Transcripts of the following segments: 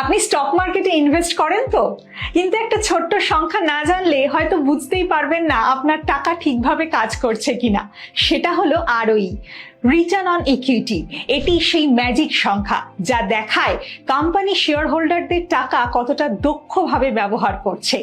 আপনি স্টক মার্কেটে ইনভেস্ট করেন তো? কিন্তু একটা ছোট্ট সংখ্যা না জানলে হয়তো বুঝতেই পারবেন না আপনার টাকা ঠিকভাবে কাজ করছে কিনা। সেটা হলো আরওই রিটার্ন অন ইকুইটি এটি সেই ম্যাজিক সংখ্যা যা দেখায় কোম্পানি শেয়ার হোল্ডারদের টাকা কতটা দক্ষভাবে ব্যবহার করছে।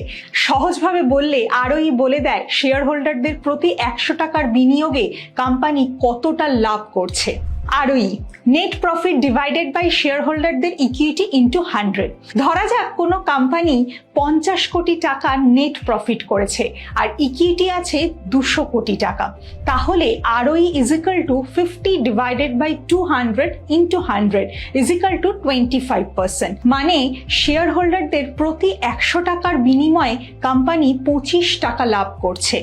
সহজভাবে বললে আরওই বলে দেয় শেয়ার হোল্ডারদের প্রতি একশো টাকার বিনিয়োগে কোম্পানি কতটা লাভ করছে। ROE net profit divided by share হোল্ডারদের ইকুইটি ইন্টু হান্ড্রেড ধরা যাক কোনো কোম্পানি পঞ্চাশ কোটি টাকা নেট প্রফিট করেছে, আর ইকুইটি আছে দুশো কোটি টাকা। তাহলে ROE is equal to fifty divided by two hundred into hundred is equal to twenty five percent মানে শেয়ার হোল্ডারদের প্রতি একশো টাকার বিনিময়ে কোম্পানি পঁচিশ টাকা লাভ করছে।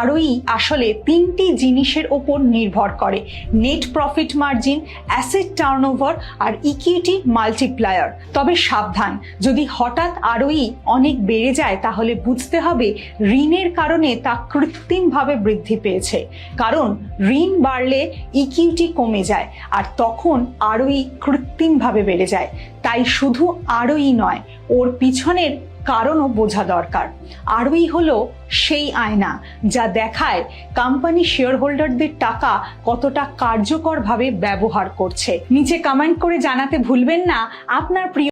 আরওই আসলে তিনটি জিনিসের ওপর নির্ভর করে net profit margin asset turnover আর ইকুইটি মাল্টিপ্লায়ার। তবে সাবধান, যদি হঠাৎ আরওই অনেক বেড়ে যায়, তাহলে বুঝতে হবে ঋণের কারণে তা কৃত্রিমভাবে বৃদ্ধি পেয়েছে। কারণ ঋণ বাড়লে ইকুইটি কমে যায় আর তখন আরওই কৃত্রিমভাবে বেড়ে যায়। তাই শুধু আরওই নয়, ওর পিছনের কারণও বোঝা দরকার। আরওই হলো সেই আয়না, যা দেখায় কোম্পানি শেয়ার হোল্ডারদের টাকা কতটা কার্যকরভাবে ব্যবহার করছে। নিচে কমেন্ট করে জানাতে ভুলবেন না। আপনার প্রিয়